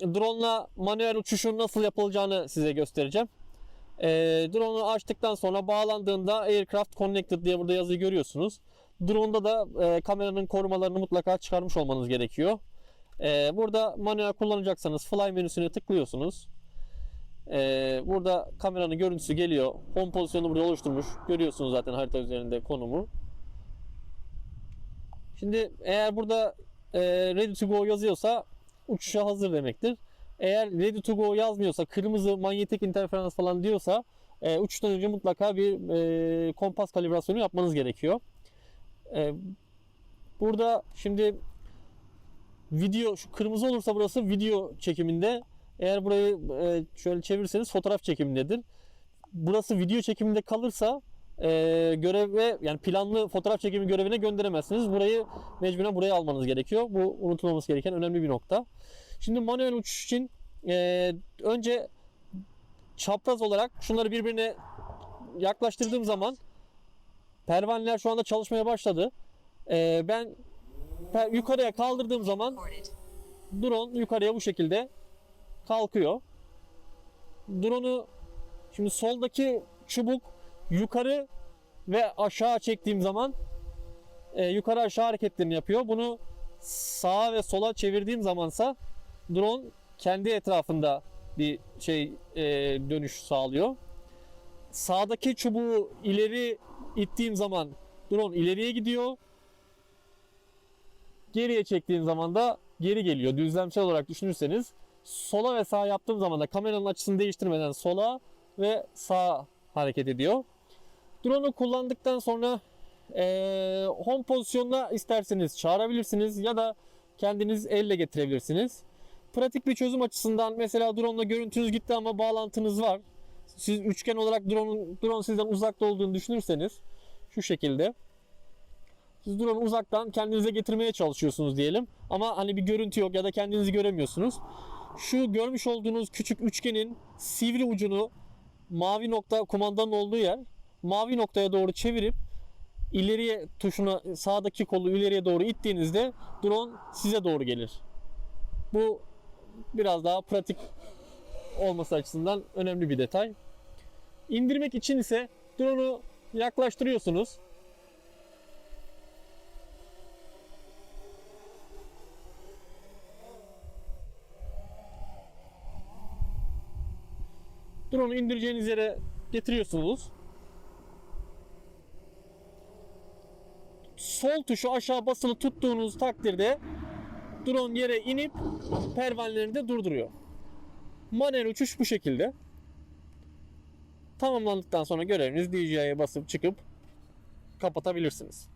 drone'la manuel uçuşun nasıl yapılacağını size göstereceğim. E, drone'u açtıktan sonra bağlandığında Aircraft Connected diye burada yazıyı görüyorsunuz. Drone'da da e, kameranın korumalarını mutlaka çıkarmış olmanız gerekiyor. E, burada manuel kullanacaksanız Fly menüsüne tıklıyorsunuz. E, burada kameranın görüntüsü geliyor. Home pozisyonunu burada oluşturmuş. Görüyorsunuz zaten harita üzerinde konumu. Şimdi eğer burada e, ready to go yazıyorsa uçuşa hazır demektir. Eğer ready to go yazmıyorsa kırmızı manyetik interferans falan diyorsa e, uçuştan önce mutlaka bir e, kompas kalibrasyonu yapmanız gerekiyor. E, burada şimdi video şu kırmızı olursa burası video çekiminde eğer burayı e, şöyle çevirirseniz fotoğraf çekimindedir. Burası video çekiminde kalırsa e, göreve yani planlı fotoğraf çekimi görevine gönderemezsiniz. Burayı mecburen buraya almanız gerekiyor. Bu unutulmaması gereken önemli bir nokta. Şimdi manuel uçuş için e, önce çapraz olarak şunları birbirine yaklaştırdığım zaman pervaneler şu anda çalışmaya başladı. E, ben yukarıya kaldırdığım zaman drone yukarıya bu şekilde kalkıyor. Drone'u şimdi soldaki çubuk yukarı ve aşağı çektiğim zaman e, yukarı aşağı hareketlerini yapıyor. Bunu sağa ve sola çevirdiğim zamansa drone kendi etrafında bir şey e, dönüş sağlıyor. Sağdaki çubuğu ileri ittiğim zaman drone ileriye gidiyor. Geriye çektiğim zaman da geri geliyor. Düzlemsel olarak düşünürseniz sola ve sağa yaptığım zaman da kameranın açısını değiştirmeden sola ve sağa hareket ediyor. Drone'u kullandıktan sonra eee, home pozisyonuna isterseniz çağırabilirsiniz ya da kendiniz elle getirebilirsiniz. Pratik bir çözüm açısından mesela drone'la görüntünüz gitti ama bağlantınız var. Siz üçgen olarak drone, drone sizden uzakta olduğunu düşünürseniz şu şekilde siz drone'u uzaktan kendinize getirmeye çalışıyorsunuz diyelim. Ama hani bir görüntü yok ya da kendinizi göremiyorsunuz. Şu görmüş olduğunuz küçük üçgenin sivri ucunu mavi nokta kumandanın olduğu yer mavi noktaya doğru çevirip ileriye tuşuna sağdaki kolu ileriye doğru ittiğinizde drone size doğru gelir. Bu biraz daha pratik olması açısından önemli bir detay. İndirmek için ise drone'u yaklaştırıyorsunuz. Drone'u indireceğiniz yere getiriyorsunuz. Sol tuşu aşağı basılı tuttuğunuz takdirde drone yere inip pervanelerini de durduruyor. Manuel uçuş bu şekilde. Tamamlandıktan sonra göreviniz DJI'ye basıp çıkıp kapatabilirsiniz.